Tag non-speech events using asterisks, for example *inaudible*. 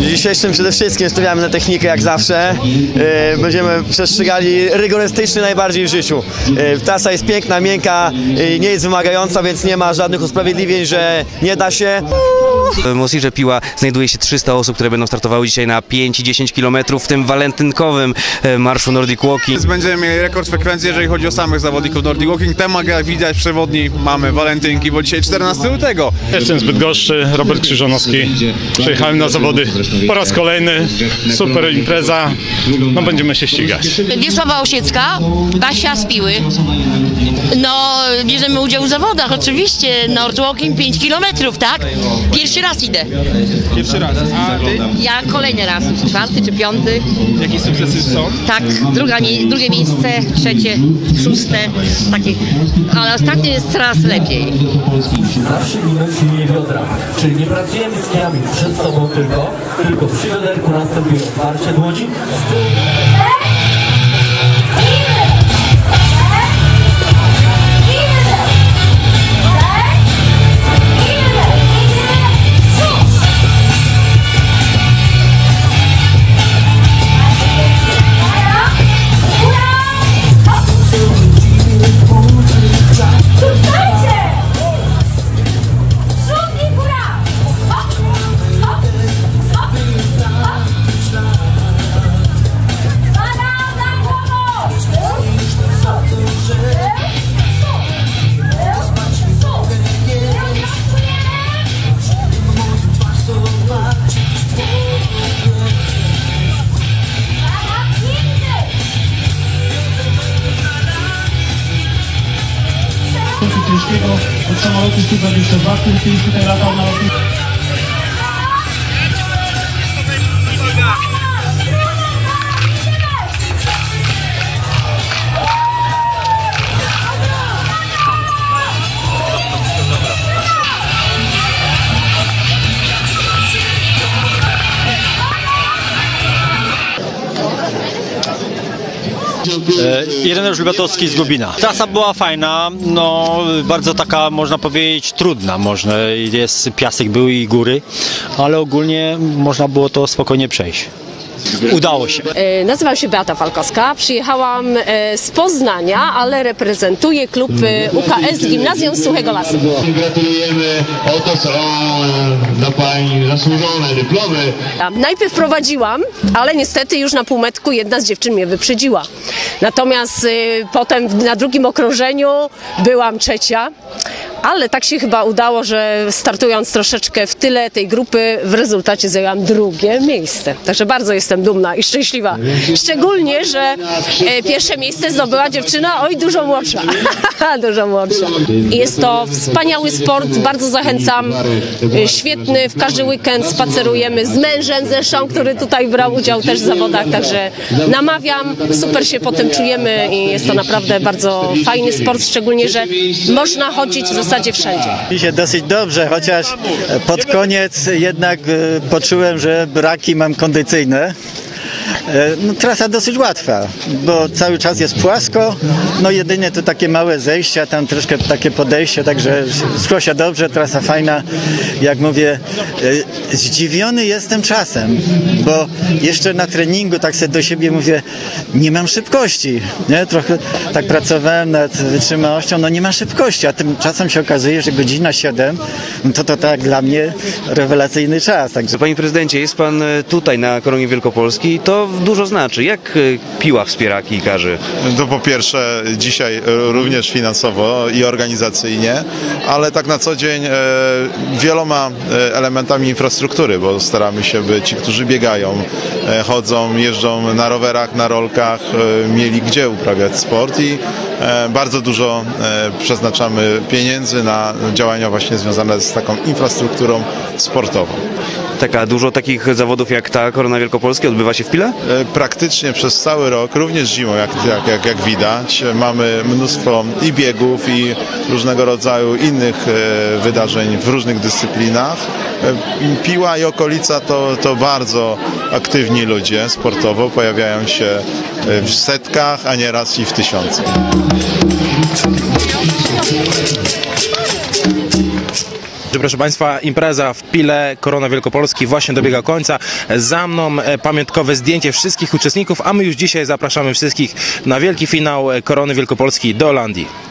Jeudi. W dzisiejszym przede wszystkim stawiamy na technikę jak zawsze. E, Będziemy przestrzegali rygorystyczny najbardziej w życiu. E, Trasa jest piękna, miękka, e, nie jest wymagająca, więc nie ma żadnych usprawiedliwień, że nie da się. W Mosirze Piła znajduje się 300 osób, które będą startowały dzisiaj na 5 i 10 km w tym walentynkowym marszu Nordic Walking. Będziemy mieli rekord frekwencji, jeżeli chodzi o samych zawodników Nordic Walking. Temat, jak widać, przewodni mamy walentynki, bo dzisiaj 14 lutego. Jestem z Bydgoszczy, Robert Krzyżanowski. Przyjechałem na zawody po raz kolejny. Super impreza. No będziemy się ścigać. Wiesława Osiecka, Basia z Piły. Bierzemy udział w zawodach, oczywiście. Nord Walking 5 km, tak? Pierwszy raz idę. Pierwszy raz. A ty? Ja kolejny raz, czwarty czy piąty. Jakie sukcesy są? Tak, druga, drugie miejsce, trzecie, szóste, takie. Ale ostatnie jest coraz lepiej. Zawsze minąć nie wiodra. Czyli nie pracujemy z kijami przed sobą tylko, tylko przy wiaderku następuje otwarcie dłoni. Z tyłu wszyscy byli to wszyscy teraz Ireneusz Lubatowski z Lubina. Trasa była fajna, no bardzo taka można powiedzieć trudna, można, jest piasek był i góry, ale ogólnie można było to spokojnie przejść. Udało się. E, Nazywam się Beata Falkowska. Przyjechałam e, z Poznania, ale reprezentuję klub e, UKS Gimnazjum Suchego Lasu. Gratulujemy. Oto są dla Pani zasłużone dyplomy. Najpierw prowadziłam, ale niestety już na półmetku jedna z dziewczyn mnie wyprzedziła. Natomiast potem na drugim okrążeniu byłam trzecia. Ale tak się chyba udało, że startując troszeczkę w tyle tej grupy, w rezultacie zajęłam drugie miejsce. Także bardzo jestem dumna i szczęśliwa. Szczególnie, że e, pierwsze miejsce zdobyła dziewczyna, oj, dużo młodsza. *laughs* dużo młodsza. Jest to wspaniały sport, bardzo zachęcam. E, Świetny, w każdy weekend spacerujemy z mężem zresztą, który tutaj brał udział też w zawodach, także namawiam, super się potem czujemy i jest to naprawdę bardzo fajny sport, szczególnie, że można chodzić w zasadzie wszędzie. Mi się dosyć dobrze, chociaż pod koniec jednak e, poczułem, że braki mam kondycyjne. E, No, trasa dosyć łatwa, bo cały czas jest płasko, no jedynie to takie małe zejścia, tam troszkę takie podejście, także szło się dobrze, trasa fajna. Jak mówię, e, zdziwiony jestem czasem, bo jeszcze na treningu tak sobie do siebie mówię, nie mam szybkości, nie? Trochę tak pracowałem nad wytrzymałością, no nie ma szybkości, a tymczasem się okazuje, że godzina 7, no to to tak dla mnie rewelacyjny czas, także Panie prezydencie, jest pan e, tutaj na Koronie Wielkopolski, to dużo znaczy. Jak e, Piła wspiera kijkarzy? To po pierwsze dzisiaj e, również finansowo i organizacyjnie, ale tak na co dzień e, wieloma elementami infrastruktury, bo staramy się, by ci, którzy biegają, chodzą, jeżdżą na rowerach, na rolkach, mieli gdzie uprawiać sport i bardzo dużo przeznaczamy pieniędzy na działania właśnie związane z taką infrastrukturą sportową. Taka dużo takich zawodów jak ta Korona Wielkopolski odbywa się w Pile? E, Praktycznie przez cały rok, również zimą, jak, jak, jak, jak widać, mamy mnóstwo i biegów, i różnego rodzaju innych e, wydarzeń w różnych dyscyplinach. E, Piła i okolica to, to bardzo aktywni ludzie sportowo, pojawiają się w setkach, a nieraz i w tysiącach. Proszę Państwa, impreza w Pile Korona Wielkopolski właśnie dobiega końca. Za mną e, pamiątkowe zdjęcie wszystkich uczestników, a my już dzisiaj zapraszamy wszystkich na wielki finał e, Korony Wielkopolski do Holandii.